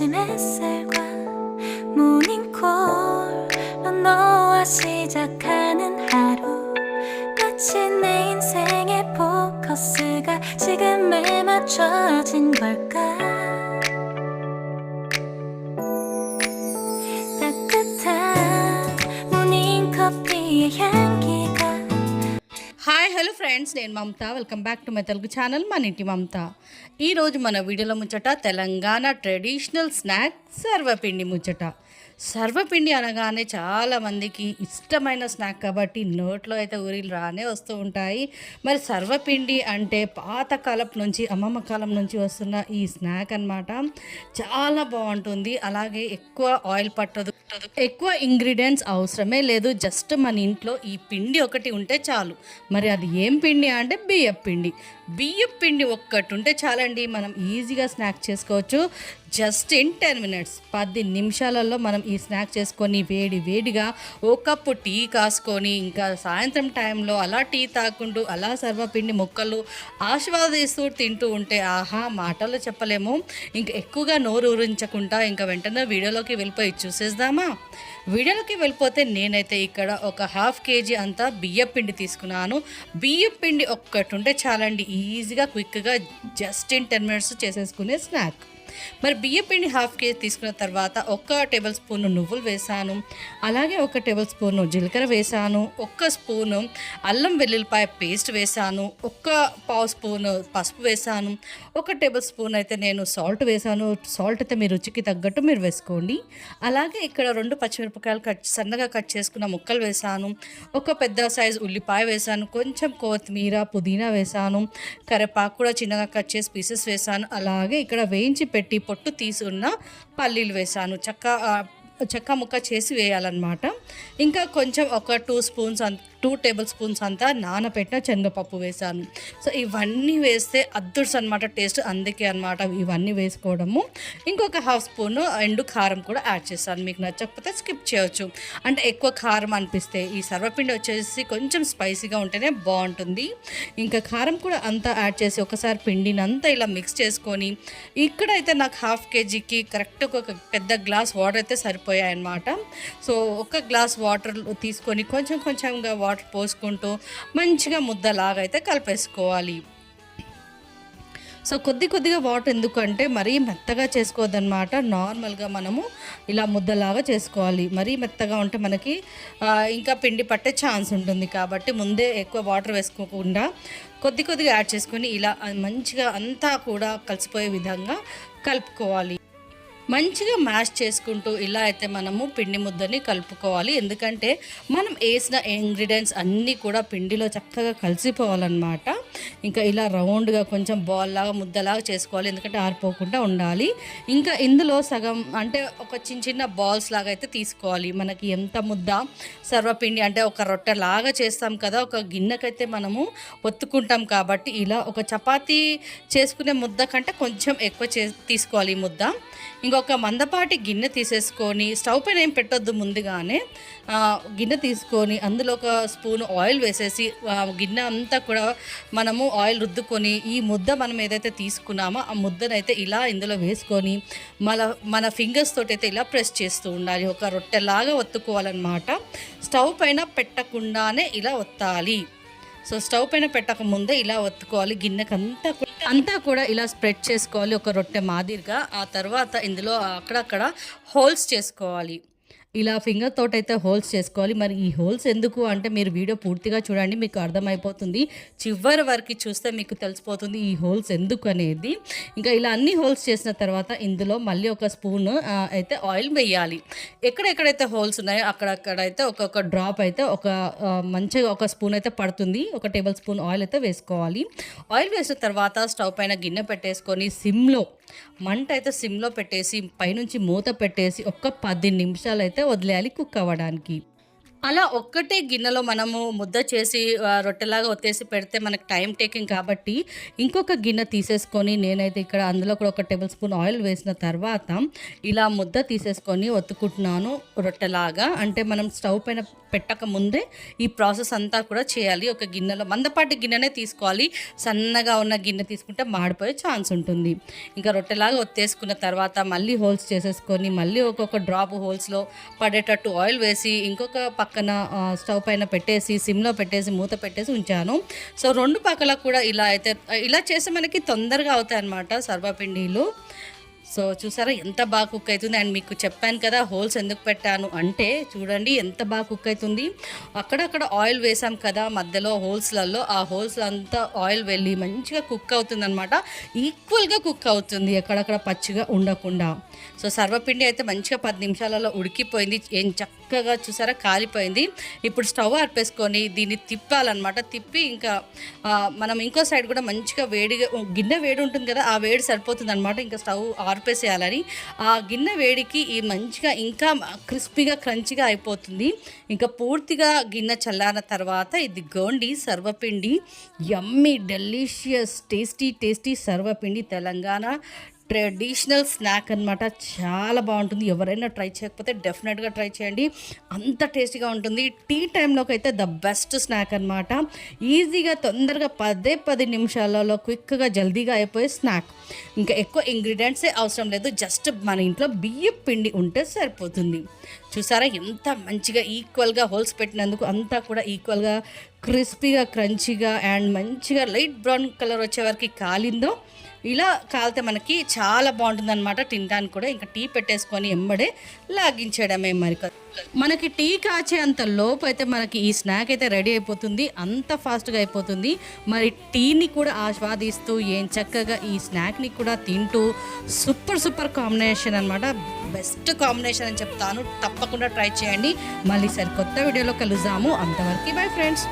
아침 햇살과 모닝콜로 너와 시작 hi hello friends నేను Mamata. Welcome back to my Telugu channel మన ఇంటి మమత ఈరోజు మన వీడియోలో ముచ్చట తెలంగాణ ట్రెడిషనల్ స్నాక్ సర్వపిండి ముచ్చట. సర్వపిండి అనగానే చాలామందికి ఇష్టమైన స్నాక్ కాబట్టి నోట్లో అయితే ఊరిలు రానే వస్తూ ఉంటాయి. మరి సర్వపిండి అంటే పాతకాలం నుంచి అమ్మమ్మ కాలం నుంచి వస్తున్న ఈ స్నాక్ అన్నమాట. చాలా బాగుంటుంది. అలాగే ఎక్కువ ఆయిల్ పట్టదు. ఎక్కువ ఇంగ్రీడియంట్స్ అవసరమే లేదు. జస్ట్ మన ఇంట్లో ఈ పిండి ఒకటి ఉంటే చాలు. మరి అది ఏం పిండి అంటే బియ్యం పిండి. బియ్యం పిండి ఒక్కటి ఉంటే చాలండి. మనం ఈజీగా స్నాక్ చేసుకోవచ్చు. జస్ట్ ఇన్ టెన్ మినిట్స్ పది నిమిషాలలో మనం ఈ స్నాక్ చేసుకొని వేడి వేడిగా ఓ కప్పు టీ కాసుకొని ఇంకా సాయంత్రం టైంలో అలా టీ తాకుంటూ అలా సర్వపిండి ముక్కలు ఆస్వాదిస్తూ తింటూ ఉంటే ఆహా మాటలు చెప్పలేము. ఇంకా ఎక్కువగా నోరు ఊరించకుండా ఇంకా వెంటనే వీడియోలోకి వెళ్ళిపోయి చూసేద్దామా? వీడియోలోకి వెళ్ళిపోతే నేనైతే ఇక్కడ ఒక హాఫ్ కేజీ అంతా బియ్యపిండి తీసుకున్నాను. బియ్యపిండి ఒక్కటి ఉంటే చాలండి ఈజీగా క్విక్గా జస్ట్ ఇన్ టెన్ మినిట్స్ చేసేసుకునే స్నాక్. మరి బియ్యం పిండి హాఫ్ కేజీ తీసుకున్న తర్వాత ఒక్క టేబుల్ స్పూన్ నువ్వులు వేసాను అలాగే ఒక టేబుల్ స్పూన్ జీలకర్ర వేసాను ఒక్క స్పూను అల్లం వెల్లుల్లిపాయ పేస్ట్ వేసాను ఒక్క పావు స్పూన్ పసుపు వేసాను ఒక టేబుల్ స్పూన్ అయితే నేను సాల్ట్ వేసాను సాల్ట్ అయితే మీ రుచికి తగ్గట్టు మీరు వేసుకోండి. అలాగే ఇక్కడ రెండు పచ్చిమిరపకాయలు కట్ సన్నగా కట్ చేసుకున్న ముక్కలు వేసాను ఒక పెద్ద సైజు ఉల్లిపాయ వేసాను కొంచెం కొత్తిమీర పుదీనా వేసాను కరివేపాకు కూడా చిన్నగా కట్ చేసి పీసెస్ వేసాను అలాగే ఇక్కడ వేయించి పెట్టి పొట్టు తీసి ఉన్న పల్లీలు వేసాను చక్క చెక్క ముక్క చేసి వేయాలన్నమాట. ఇంకా కొంచెం ఒక టూ స్పూన్స్ అంత టూ టేబుల్ స్పూన్స్ అంతా నానబెట్టిన శనగపప్పు వేసాను సో ఇవన్నీ వేస్తే అద్దుడ్స్ అనమాట టేస్ట్ అందుకే అనమాట ఇవన్నీ వేసుకోవడము. ఇంకొక హాఫ్ స్పూన్ ఎండు కారం కూడా యాడ్ చేస్తాను మీకు నచ్చకపోతే స్కిప్ చేయొచ్చు. అంటే ఎక్కువ కారం అనిపిస్తే ఈ సర్వపిండి వచ్చేసి కొంచెం స్పైసీగా ఉంటేనే బాగుంటుంది. ఇంకా కారం కూడా అంతా యాడ్ చేసి ఒకసారి పిండిని అంతా ఇలా మిక్స్ చేసుకొని ఇక్కడైతే నాకు హాఫ్ కేజీకి కరెక్ట్ ఒక పెద్ద గ్లాస్ వాటర్ అయితే సరిపోయాయి అన్నమాట సో ఒక గ్లాస్ వాటర్ తీసుకొని కొంచెం కొంచెంగా వాటర్ వాటర్ పోసుకుంటూ మంచిగా ముద్దలాగా అయితే కలిపేసుకోవాలి. సో కొద్ది కొద్దిగా వాటర్ ఎందుకంటే మరీ మెత్తగా చేసుకోవద్దనమాట నార్మల్గా మనము ఇలా ముద్దలాగా చేసుకోవాలి. మరీ మెత్తగా ఉంటే మనకి ఇంకా పిండి పట్టే ఛాన్స్ ఉంటుంది. కాబట్టి ముందే ఎక్కువ వాటర్ వేసుకోకుండా కొద్ది కొద్దిగా యాడ్ చేసుకొని ఇలా మంచిగా అంతా కూడా కలిసిపోయే విధంగా కలుపుకోవాలి. మంచిగా మ్యాష్ చేసుకుంటూ ఇలా అయితే మనము పిండి ముద్దని కలుపుకోవాలి. ఎందుకంటే మనం వేసిన ఇంగ్రీడియంట్స్ అన్నీ కూడా పిండిలో చక్కగా కలిసిపోవాలన్నమాట. ఇంకా ఇలా రౌండ్గా కొంచెం బాల్ లాగా ముద్దలాగా చేసుకోవాలి. ఎందుకంటే ఆరిపోకుండా ఉండాలి. ఇంకా ఇందులో సగం అంటే ఒక చిన్న చిన్న బాల్స్ లాగా అయితే తీసుకోవాలి. మనకి ఎంత ముద్ద సర్వపిండి అంటే ఒక రొట్టె లాగా చేస్తాం కదా ఒక గిన్నెకైతే మనము ఒత్తుకుంటాం కాబట్టి ఇలా ఒక చపాతీ చేసుకునే ముద్ద కంటే కొంచెం ఎక్కువ చే తీసుకోవాలి ఈ ముద్ద. ఇంకొక మందపాటి గిన్నె తీసేసుకొని స్టవ్ పైన ఏం పెట్టొద్దు ముందుగానే గిన్నె తీసుకొని అందులో ఒక స్పూన్ ఆయిల్ వేసేసి గిన్నె అంతా కూడా మనము ఆయిల్ రుద్దుకొని ఈ ముద్ద మనం ఏదైతే తీసుకున్నామో ఆ ముద్దనైతే ఇలా ఇందులో వేసుకొని మన మన ఫింగర్స్ తోటి అయితే ఇలా ప్రెస్ చేస్తూ ఉండాలి. ఒక రొట్టెలాగా ఒత్తుకోవాలన్నమాట. స్టవ్ పైన పెట్టకుండానే ఇలా ఒత్తాలి. సో స్టవ్ పైన పెట్టక ముందే ఇలా ఒత్తుకోవాలి. గిన్నెకి అంతా అంతా కూడా ఇలా స్ప్రెడ్ చేసుకోవాలి ఒక రొట్టె మాదిరిగా. ఆ తర్వాత ఇందులో అక్కడక్కడ హోల్స్ చేసుకోవాలి. ఇలా ఫింగర్ తోటి అయితే హోల్స్ చేసుకోవాలి. మరి ఈ హోల్స్ ఎందుకు? అంటే మీరు వీడియో పూర్తిగా చూడండి మీకు అర్థమైపోతుంది. చివరి వరకు చూస్తే మీకు తెలిసిపోతుంది ఈ హోల్స్ ఎందుకు అనేది. ఇంకా ఇలా అన్ని హోల్స్ చేసిన తర్వాత ఇందులో మళ్ళీ ఒక స్పూన్ అయితే ఆయిల్ వేయాలి. ఎక్కడెక్కడైతే హోల్స్ ఉన్నాయో అక్కడక్కడైతే ఒక్కొక్క డ్రాప్ అయితే ఒక మంచిగా ఒక స్పూన్ అయితే పడుతుంది. ఒక టేబుల్ స్పూన్ ఆయిల్ అయితే వేసుకోవాలి. ఆయిల్ వేసిన తర్వాత స్టవ్ పైన గిన్నె పెట్టేసుకొని సిమ్లో మంట అయితే సిమ్లో పెట్టేసి పైనుంచి మూత పెట్టేసి ఒక్క పది నిమిషాలు అయితే వదిలేయాలి కుక్ అవ్వడానికి. అలా ఒక్కటే గిన్నెలో మనము ముద్ద చేసి రొట్టెలాగా ఒత్తేసి పెడితే మనకు టైం టేకింగ్ కాబట్టి ఇంకొక గిన్నె తీసేసుకొని నేనైతే ఇక్కడ అందులో కూడా ఒక టేబుల్ స్పూన్ ఆయిల్ వేసిన తర్వాత ఇలా ముద్ద తీసేసుకొని ఒత్తుకుంటున్నాను రొట్టెలాగా. అంటే మనం స్టవ్ పైన పెట్టక ముందే ఈ ప్రాసెస్ అంతా కూడా చేయాలి. ఒక గిన్నెలో మందపాటి గిన్నెనే తీసుకోవాలి. సన్నగా ఉన్న గిన్నె తీసుకుంటే మాడిపోయే ఛాన్స్ ఉంటుంది. ఇంకా రొట్టెలాగా ఒత్తేసుకున్న తర్వాత మళ్ళీ హోల్స్ చేసేసుకొని మళ్ళీ ఒక్కొక్క డ్రాప్ హోల్స్లో పడేటట్టు ఆయిల్ వేసి ఇంకొక పక్కన స్టవ్ పైన పెట్టేసి సిమ్లో పెట్టేసి మూత పెట్టేసి ఉంచాను. సో రెండు పక్కల కూడా ఇలా అయితే ఇలా చేస్తే మనకి తొందరగా అవుతాయి అన్నమాట సర్వపిండిలు. సో చూసారా ఎంత బాగా కుక్ అవుతుంది. అండ్ మీకు చెప్పాను కదా హోల్స్ ఎందుకు పెట్టాను అంటే చూడండి ఎంత బాగా కుక్ అవుతుంది. అక్కడక్కడ ఆయిల్ వేసాం కదా మధ్యలో హోల్స్లలో ఆ హోల్స్ అంతా ఆయిల్ వెళ్ళి మంచిగా కుక్ అవుతుంది అనమాట ఈక్వల్గా కుక్ అవుతుంది ఎక్కడక్కడ పచ్చిగా ఉండకుండా. సో సర్వపిండి అయితే మంచిగా పది నిమిషాలలో ఉడికిపోయింది. ఏం చక్క చక్కగా చూసారా కాలిపోయింది. ఇప్పుడు స్టవ్ ఆర్పేసుకొని దీన్ని తిప్పాలన్నమాట. తిప్పి ఇంకా మనం ఇంకో సైడ్ కూడా మంచిగా వేడిగా గిన్నె వేడి ఉంటుంది కదా ఆ వేడి సరిపోతుంది అనమాట ఇంకా స్టవ్ ఆర్పేసేయాలని. ఆ గిన్నె వేడికి ఈ మంచిగా ఇంకా క్రిస్పీగా క్రంచిగా అయిపోతుంది. ఇంకా పూర్తిగా గిన్నె చల్లారిన తర్వాత ఇది Gondi sarvapindi. Yummy delicious tasty tasty sarvapindi Telangana. Traditional snack అన్నమాట. చాలా బాగుంటుంది. ఎవరైనా ట్రై చేయకపోతే డెఫినెట్గా ట్రై చేయండి. అంత టేస్టీగా ఉంటుంది. టీ టైంలోకి అయితే ద బెస్ట్ స్నాక్ అనమాట ఈజీగా తొందరగా పదే పది నిమిషాలలో క్విక్గా జల్దీగా అయిపోయే స్నాక్. ఇంకా ఎక్కువ ఇంగ్రీడియంట్సే అవసరం లేదు. జస్ట్ మన ఇంట్లో బియ్యం పిండి ఉంటే సరిపోతుంది. చూసారా? ఎంత మంచిగా ఈక్వల్గా హోల్స్ పెట్టినందుకు అంతా కూడా ఈక్వల్గా క్రిస్పీగా క్రంచీగా అండ్ మంచిగా లైట్ బ్రౌన్ కలర్ వచ్చే వరకు కాలిందో ఇలా కాలితే మనకి చాలా బాగుంటుంది అనమాట తినడానికి కూడా. ఇంకా టీ పెట్టేసుకొని ఎమ్మడే లాగించడమే మరి. మనకి టీ కాచే అంత లోపు అయితే మనకి ఈ స్నాక్ అయితే రెడీ అయిపోతుంది. అంత ఫాస్ట్గా అయిపోతుంది. మరి టీని కూడా ఆస్వాదిస్తూ ఏం చక్కగా ఈ స్నాక్ని కూడా తింటూ సూపర్ సూపర్ కాంబినేషన్ అనమాట బెస్ట్ కాంబినేషన్ అని చెప్తాను. తప్పకుండా ట్రై చేయండి. మళ్ళీ సరికొత్త వీడియోలో కలుద్దాము. అంతవరకు బై ఫ్రెండ్స్.